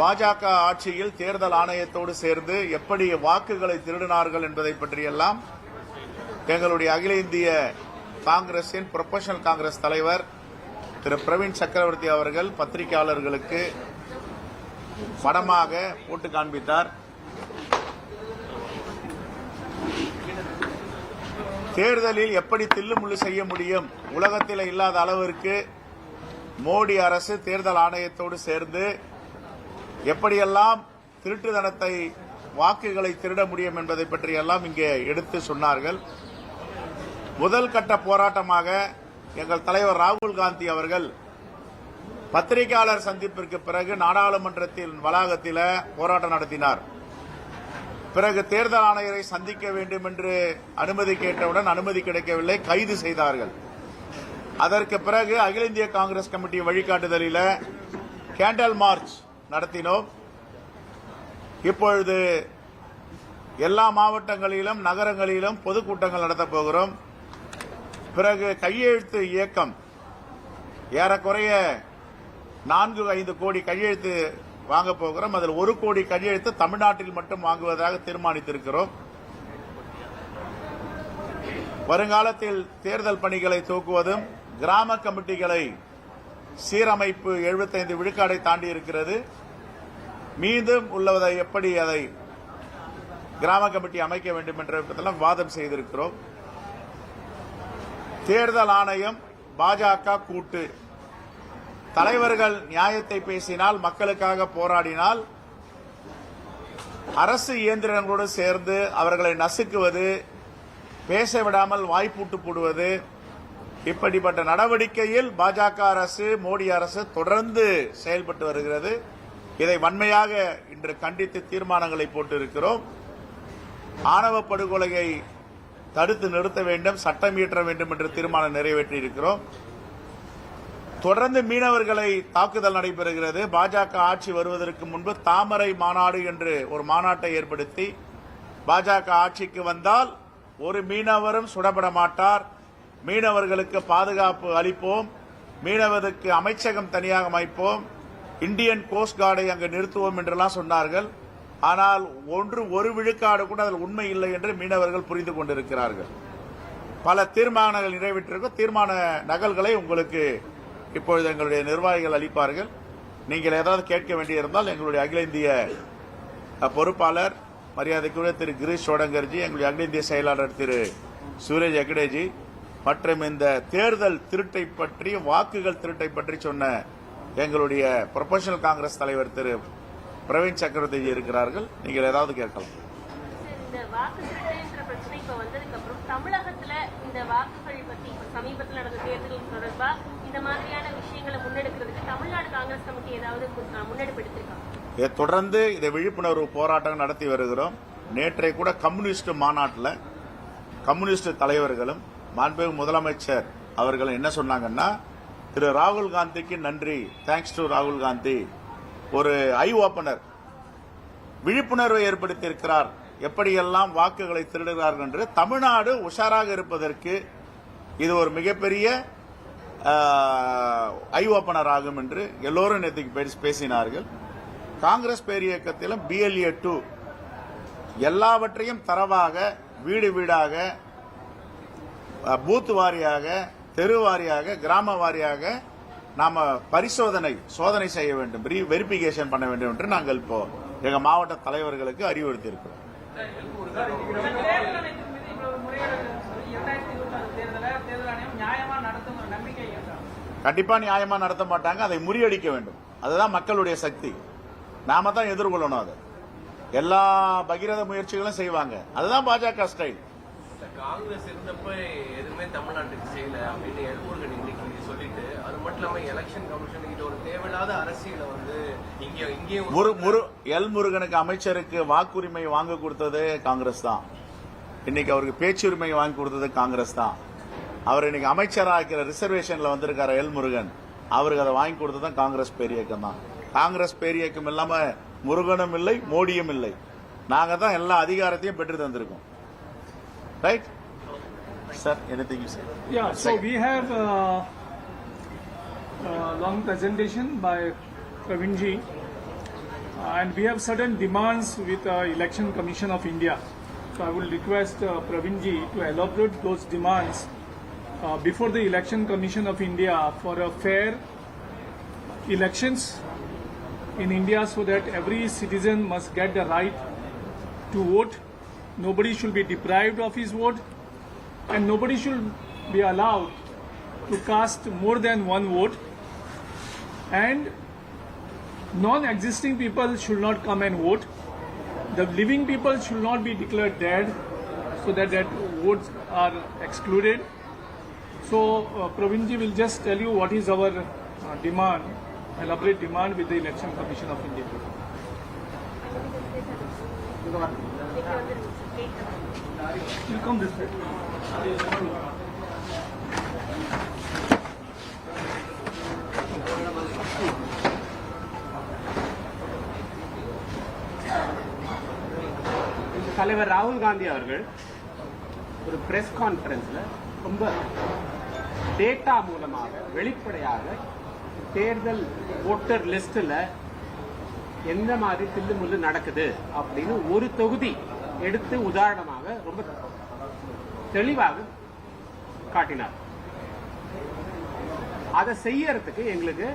பாஜக ஆட்சியில் தேர்தல் ஆணையத்தோடு சேர்ந்து எப்படி வாக்குகளை திருடினார்கள் என்பதை பற்றியெல்லாம் எங்களுடைய அகில இந்திய காங்கிரசின் ப்ரொபஷனல் காங்கிரஸ் தலைவர் திரு பிரவீன் சக்கரவர்த்தி அவர்கள் பத்திரிகையாளர்களுக்கு படமாக போட்டு காண்பித்தார். தேர்தலில் எப்படி தில்லுமுள்ளு செய்ய முடியும்? உலகத்தில் இல்லாத அளவிற்கு மோடி அரசு தேர்தல் ஆணையத்தோடு சேர்ந்து எப்படியெல்லாம் திருட்டுத்தனத்தை வாக்குகளை திருட முடியும் என்பதை பற்றியெல்லாம் இங்கே எடுத்து சொன்னார்கள். முதல் கட்ட போராட்டமாக எங்கள் தலைவர் ராகுல் காந்தி அவர்கள் பத்திரிகையாளர் சந்திப்பிற்கு பிறகு நாடாளுமன்றத்தின் வளாகத்தில் போராட்டம் நடத்தினார். பிறகு தேர்தல் ஆணையரை சந்திக்க வேண்டும் என்று அனுமதி கேட்டவுடன் அனுமதி கிடைக்கவில்லை கைது செய்தார்கள். அதற்கு பிறகு அகில இந்திய காங்கிரஸ் கமிட்டி வழிகாட்டுதலில் கேண்டல் மார்ச் நடத்தினோம். இப்பொழுது எல்லா மாவட்டங்களிலும் நகரங்களிலும் பொதுக்கூட்டங்கள் நடத்தப் போகிறோம். பிறகு கையெழுத்து இயக்கம். ஏறக்குறைய நான்கு ஐந்து கோடி கையெழுத்து வாங்க போகிறோம். அதில் ஒரு கோடி கையெழுத்து தமிழ்நாட்டில் மட்டும் வாங்குவதாக தீர்மானித்திருக்கிறோம். வருங்காலத்தில் தேர்தல் பணிகளை தூக்குவதும் கிராம கமிட்டிகளை சீரமைப்பு 75 விழுக்காடை தாண்டி இருக்கிறது மீண்டும் உள்ளதை எப்படி அதை கிராம கமிட்டி அமைக்க வேண்டும் என்ற வாதம் செய்திருக்கிறோம். தேர்தல் ஆணையம் பாஜக கூட்டு. தலைவர்கள் நியாயத்தை பேசினால் மக்களுக்காக போராடினால் அரசு இயந்திரங்களோடு சேர்ந்து அவர்களை நசுக்குவது பேச விடாமல் வாய்ப்பூட்டு போடுவது இப்படிப்பட்ட நடவடிக்கையில் பாஜக அரசு மோடி அரசு தொடர்ந்து செயல்பட்டு வருகிறது. இதை வன்மையாக இன்று கண்டித்து தீர்மானங்களை போட்டிருக்கிறோம். ஆணவ படுகொலையை தடுத்து நிறுத்த வேண்டும் சட்டம் இயற்ற வேண்டும் என்று தீர்மானம் நிறைவேற்றியிருக்கிறோம். தொடர்ந்து மீனவர்களை தாக்குதல் நடைபெறுகிறது. பாஜக ஆட்சி வருவதற்கு முன்பு தாமரை மாநாடு என்று ஒரு மாநாட்டை ஏற்படுத்தி பாஜக ஆட்சிக்கு வந்தால் ஒரு மீனவரும் சுடப்பட மாட்டார். மீனவர்களுக்கு பாதுகாப்பு அளிப்போம். மீனவருக்கு அமைச்சகம் தனியாக அமைப்போம். இந்தியன் கோஸ்ட் கார்டை அங்கு நிறுத்துவோம் என்றெல்லாம் சொன்னார்கள். ஆனால் ஒன்று ஒரு விழுக்காடு கூட அதில் உண்மை இல்லை என்று மீனவர்கள் புரிந்து கொண்டிருக்கிறார்கள். பல தீர்மானங்கள் நிறைவேற்றிருக்கும். தீர்மான நகல்களை உங்களுக்கு இப்பொழுது எங்களுடைய நிர்வாகிகள் அளிப்பார்கள். நீங்கள் ஏதாவது கேட்க வேண்டியிருந்தால் எங்களுடைய அகில இந்திய பொறுப்பாளர் மரியாதைக்குரிய திரு கிரீஷ் சோடங்கர்ஜி எங்களுடைய அகில இந்திய செயலாளர் திரு சூரஜ் அகடேஜி மற்றும் இந்த தேர்தல் திருட்டை பற்றி வாக்குகள் திருட்டை பற்றி சொன்ன எங்களுடைய ப்ரொபஷனல் காங்கிரஸ் தலைவர் திரு பிரவீன் சக்கரவர்த்தி இருக்கிறார்கள். நீங்கள் ஏதாவது கேட்கலாம். தமிழகத்துல இந்த வாக்குகள் பத்தி இப்ப சமீபத்துல நடந்த தேர்தல் தொடர்பா இந்த மாதிரியான விஷயங்களை முன்னெடுக்கிறதுக்கு தமிழ்நாடு காங்கிரஸ் கமிட்டி ஏதாவது மு- முன்னெடுப்பு எடுத்திருக்காங்க இதை தொடர்ந்து இதை விழிப்புணர்வு போராட்டம் நடத்தி வருகிறோம். நேற்றை கூட கம்யூனிஸ்ட் மாநாட்டில் கம்யூனிஸ்ட் தலைவர்களும் மாண்புமிகு முதலமைச்சர் அவர்கள் என்ன சொன்னாங்கன்னா திரு ராகுல் காந்திக்கு நன்றி. தேங்க்ஸ் டு ராகுல் காந்தி. ஒரு ஐ ஓபனர் விழிப்புணர்வை ஏற்படுத்தியிருக்கிறார். எப்படியெல்லாம் வாக்குகளை திருடுகிறார்கள் என்று தமிழ்நாடு உஷாராக இருப்பதற்கு இது ஒரு மிகப்பெரிய ஐ ஓபனர் ஆகும் என்று எல்லோரும் நேற்று பேசி- பேசினார்கள். காங்கிரஸ் பேரியக்கத்திலும் பிஎல்ஏ டூ எல்லாவற்றையும் தரவாக வீடு வீடாக பூத் வாரியாக தெரு வாரியாக கிராம வாரியாக நாம் பரிசோதனை சோதனை செய்ய வேண்டும் வெரிஃபிகேஷன் பண்ண வேண்டும் என்று நாங்கள் இப்போ எங்கள் மாவட்ட தலைவர்களுக்கு அறிவுறுத்தி இருக்கிறோம் தேர்தல் கண்டிப்பா நியாயமா நடத்த மாட்டாங்க அதை முறியடிக்க வேண்டும். அதுதான் மக்களுடைய சக்தி. நாம தான் எதிர்கொள்ளணும் அதை. எல்லா பகிரத முயற்சிகளும் செய்வாங்க. அதுதான் பாஜக ஸ்டைல் காங்கிரஸ் இருந்தப்ப எதுவுமே தமிழ்நாட்டுக்கு செய்யல அப்படின்னு எல்முருகன் இன்னைக்கு சொல்லிட்டு அது மட்டும் இல்லாம எலெக்ஷன் கமிஷன் கிட்ட ஒரு தேவையில்லாத அரசியலை வந்து இங்க இங்கேயும் முரு முரு எல் முருகனுக்கு அமைச்சருக்கு வாக்குரிமை வாங்க கொடுத்தது காங்கிரஸ் தான். இன்னைக்கு அவருக்கு பேச்சுரிமை வாங்கி கொடுத்தது காங்கிரஸ் தான். அவர் இன்னைக்கு அமைச்சராகிற ரிசர்வேஷன்ல வந்திருக்காரு எல் முருகன். அவருக்கு அதை வாங்கி கொடுத்தது தான் காங்கிரஸ் பேரியக்கம் தான். காங்கிரஸ் பேரியக்கம் இல்லாம முருகனும் இல்லை மோடியும் இல்லை. நாங்க தான் எல்லா அதிகாரத்தையும் பெற்று தந்திருக்கோம். Right? Sir, anything you say? Yeah, so we have a, a long presentation by Pravinji and we have certain demands with uh, Election Commission of India. So I will request uh, Pravinji to elaborate those demands uh, before the Election Commission of India for a fair elections in India so that every citizen must get the right to vote Nobody should be deprived of his vote and nobody should be allowed to cast more than one vote and non-existing people should not come and vote. The living people should not be declared dead so that, that votes are excluded. So uh, Pravinji will just tell you what is our uh, demand, elaborate demand with the Election Commission of India. You come this way. தலைவர் ராகுல் காந்தி அவர்கள் ஒரு press கான்பரன்ஸ்ல ரொம்ப data மூலமாக வெளிப்படையாக தேர்தல் voter லிஸ்ட்ல எந்த மாதிரி தில்லு முல்லு நடக்குது அப்படின்னு ஒரு தொகுதி எடுத்து உதாரணமாக ரொம்ப தெளிவாக காட்டினார். அதை செய்யறதுக்கு எங்களுக்கு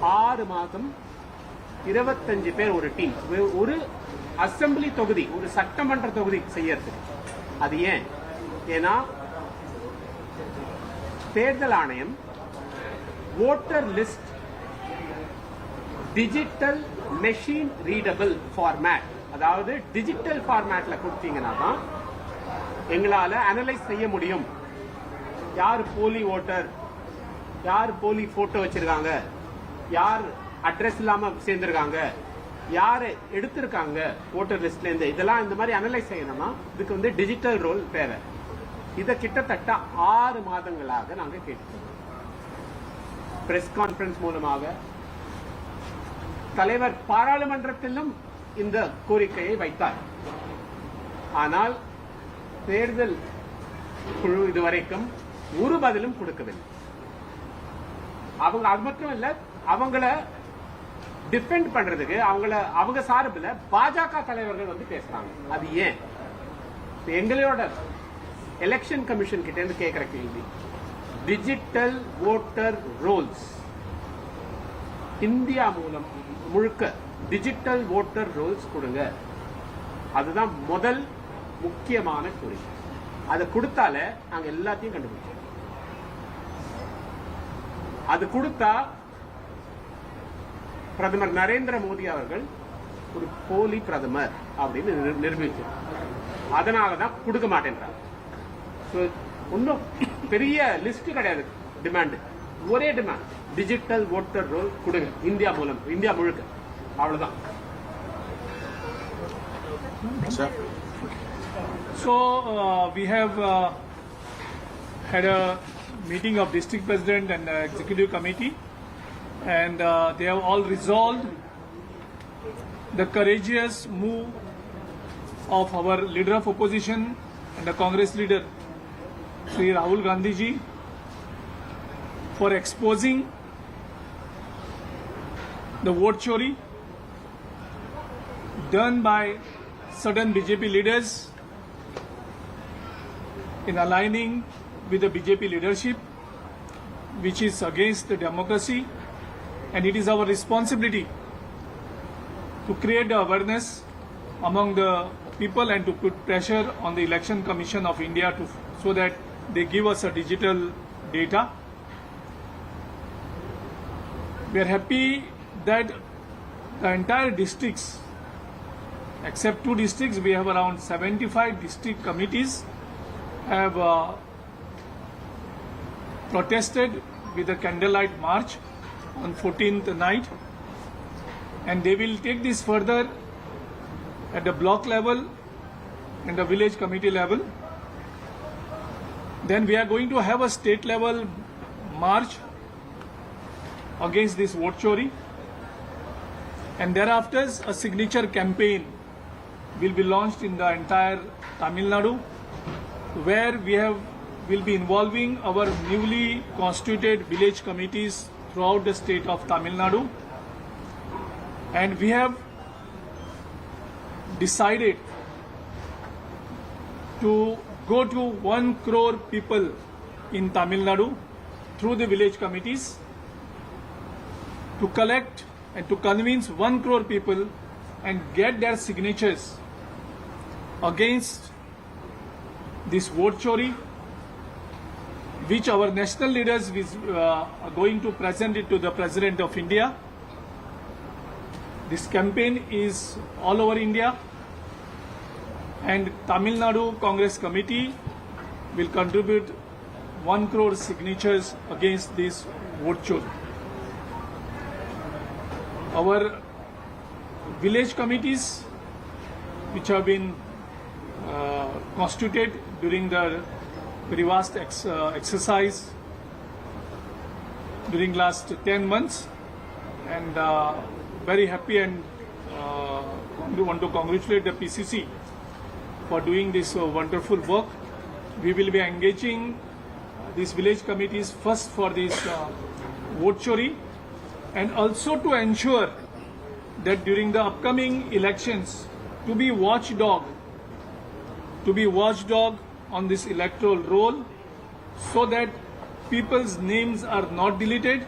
ஆறு மாதம் இருபத்தஞ்சு பேர் ஒரு டீம் ஒரு அசெம்பிளி தொகுதி ஒரு சட்டமன்ற தொகுதி செய்யறதுக்கு. அது ஏன்? ஏன்னா தேர்தல் ஆணையம் voter list digital machine readable format அதாவது டிஜிட்டல் ஃபார்மேட்ல கொடுத்தீங்கன்னா தான் எங்களால் அனலைஸ் செய்ய முடியும். யார் போலி ஓட்டர் யார் போலி போட்டோ வச்சிருக்காங்க யார் அட்ரஸ் இல்லாம சேர்ந்திருக்காங்க யார் எடுத்திருக்காங்க ஓட்டர் லிஸ்ட்ல இருந்து இதெல்லாம் இந்த மாதிரி அனலைஸ் செய்யணும்னா இதுக்கு வந்து டிஜிட்டல் ரோல் தேவை. இதை கிட்டத்தட்ட ஆறு மாதங்களாக நாங்கள் கேட்டுக்கோம். பிரஸ் கான்ஃபரன்ஸ் மூலமாக தலைவர் பாராளுமன்றத்திலும் இந்த கோரிக்கையை வைத்தார். ஆனால் தேர்தல் குழு இதுவரைக்கும் ஒரு பதிலும் கொடுக்கவில்லை. அவங்க அது மட்டும் இல்ல அவங்கள டிஃபெண்ட் பண்றதுக்கு அவங்கள அவங்க சார்பில் பாஜக தலைவர்கள் வந்து பேசுறாங்க. அது ஏன்? எங்களோட எலெக்ஷன் கமிஷன் கிட்ட இருந்து கேட்கிற கேள்வி. டிஜிட்டல் ஓட்டர் ரோல்ஸ் இந்தியா மூலம் முழுக்க டிஜிட்டல் ஓட்டர் ரோல்ஸ் கொடுங்க. அதுதான் முதல் முக்கியமான கோரிக்கை அதை கொடுத்தால நாங்க எல்லாத்தையும் கண்டுபிடிச்சோம் அது கொடுத்தா பிரதமர் நரேந்திர மோடி அவர்கள் ஒரு போலி பிரதமர் அப்படின்னு நிரு- நிரூபிச்சார் அதனால தான் கொடுக்க மாட்டேன்றாங்க. ஒன்றும் பெரிய லிஸ்ட் கிடையாது. டிமாண்ட் ஒரே டிமாண்ட் டிஜிட்டல் ஓட்டர் ரோல் கொடுங்க. இந்தியா மூலம் இந்தியா முழுக்க. அவ்வளவுதான் Sir. So uh, we have uh, had a meeting of district president and uh, executive committee, and uh, they have all resolved the courageous move of our leader of opposition and the Congress leader, Sri Rahul Gandhi ji, for exposing the vote chori done by certain BJP leaders in aligning with the BJP leadership, which is against the democracy, and it is our responsibility to create the awareness among the people and to put pressure on the Election Commission of India to so that they give us a digital data. We are happy that the entire districts except two districts, we have around 75 district committees have uh, protested with a candlelight march on 14th night, and they will take this further at the block level and the village committee level. Then we are going to have a state level march against this vote chori, and thereafter a signature campaign will be launched in the entire Tamil Nadu, where we have will be involving our newly constituted village committees throughout the state of Tamil Nadu, and we have decided to go to 1 crore people in Tamil Nadu through the village committees to collect and to convince 1 crore people and get their signatures against this vote chori which our national leaders is, uh, are going to present it to the president of india. This campaign is all over india. And tamil nadu congress committee will contribute 1 crore signatures against this vote chori our village committees which have been constituted during the very ex- uh, exercise during last 10 months and uh, very happy and uh, want to congratulate the PCC for doing this uh, wonderful work. We will be engaging these village committees first for this uh, vote and also to ensure that during the upcoming elections to be watchdog to be watchdog on this electoral roll so that people's names are not deleted,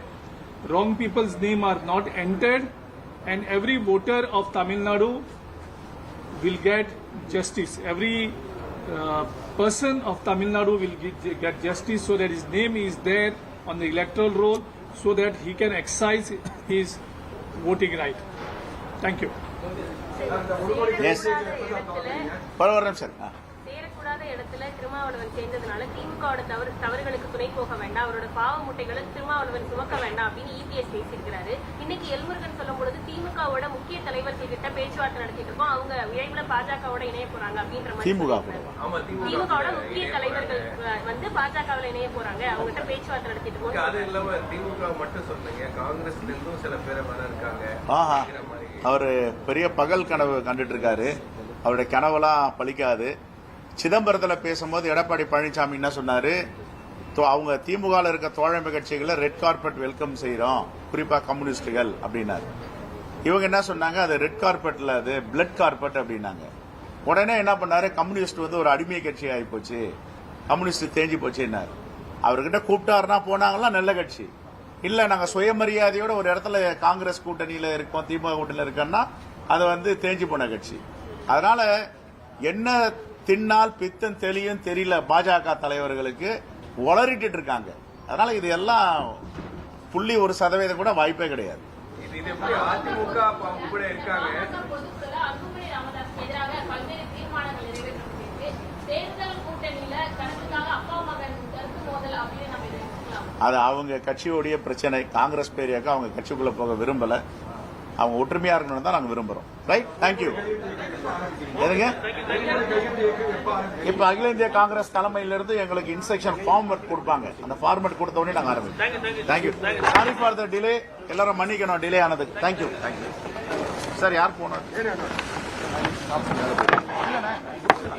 wrong people's name are not entered and every voter of Tamil Nadu will get justice. Every uh, person of Tamil Nadu will get justice so that his name is there on the electoral roll so that he can exercise his voting right. Thank you. Yes. Para சேரக்கூடாத இடத்துல திருமாவளவன் சேர்ந்ததுனால திமுகவோட தவறு தவறுகளுக்கு துணை போக வேண்டாம். அவரோட பாவ முட்டைகளை திருமாவளவன் சுமக்க வேண்டாம் அப்படின்னு இபிஎஸ் பேசியிருக்கிறாரு. இன்னைக்கு எல்முருகன் சொல்லும் பொழுது திமுகவோட முக்கிய தலைவர்கள் கிட்ட பேச்சுவார்த்தை நடத்திட்டு இருக்கோம். அவங்க விரைவில் பாஜகவோட இணைய போறாங்க அப்படின்ற மாதிரி திமுகவோட. முக்கிய தலைவர்கள் வந்து பாஜகவில் இணைய போறாங்க. அவங்ககிட்ட பேச்சுவார்த்தை நடத்திட்டு இருக்கோம். அது இல்லாம திமுக மட்டும் சொல்றீங்க காங்கிரஸ்ல இருந்தும் சில பேரை வர இருக்காங்க. அவர் பெரிய பகல் கனவு கண்டுட்டு இருக்காரு. அவருடைய கனவெல்லாம் பலிக்காது சிதம்பரத்தில் பேசும்போது எடப்பாடி பழனிசாமி என்ன சொன்னாரு? அவங்க திமுகவில் இருக்க தோழமை கட்சிகளை ரெட் கார்பெட் வெல்கம் செய்கிறோம் குறிப்பாக கம்யூனிஸ்டுகள் அப்படின்னாரு. இவங்க என்ன சொன்னாங்க? அது ரெட் கார்பெட்டில் அது பிளட் கார்பெட் அப்படின்னாங்க. உடனே என்ன பண்ணாரு? கம்யூனிஸ்ட் வந்து ஒரு அடிமை கட்சி ஆகி போச்சு கம்யூனிஸ்ட் தேஞ்சு போச்சுன்னாரு. அவர்கிட்ட கூப்பிட்டாருன்னா போனாங்களா? நல்ல கட்சி. இல்ல நாங்க சுயமரியாதையோட ஒரு இடத்துல காங்கிரஸ் கூட்டணியில இருக்கோம் திமுக கூட்டணியில இருக்கோம்னா அது வந்து தேஞ்சு போன கட்சி. அதனால என்ன தின்னால் பித்தம் தெளியும் தெரியல பாஜக தலைவர்களுக்கு உளறிட்டு இருக்காங்க. அதனால இது எல்லாம் புள்ளி ஒரு சதவீதம் கூட வாய்ப்பே கிடையாது. அது அவங்க கட்சியோடைய பிரச்சனை. காங்கிரஸ் பேரியாக்க அவங்க கட்சிக்குள்ள போக விரும்பல. அவங்க ஒற்றுமையா இருக்கணும்னு தான் நாங்க விரும்புறோம். ரைட் தேங்க்யூ எதுங்க? இப்ப அகில இந்திய காங்கிரஸ் தலைமையில இருந்து எங்களுக்கு இன்ஸ்ட்ரக்ஷன் ஃபார்மட் கொடுப்பாங்க. அந்த ஃபார்மட் கொடுத்த உடனே நாங்க ஆரம்பிப்போம். Thank you sorry for the delay எல்லாரும் மன்னிக்கணும். டிலே ஆனதுக்கு தேங்க்யூ தேங்க்யூ சார் யார் போனோம்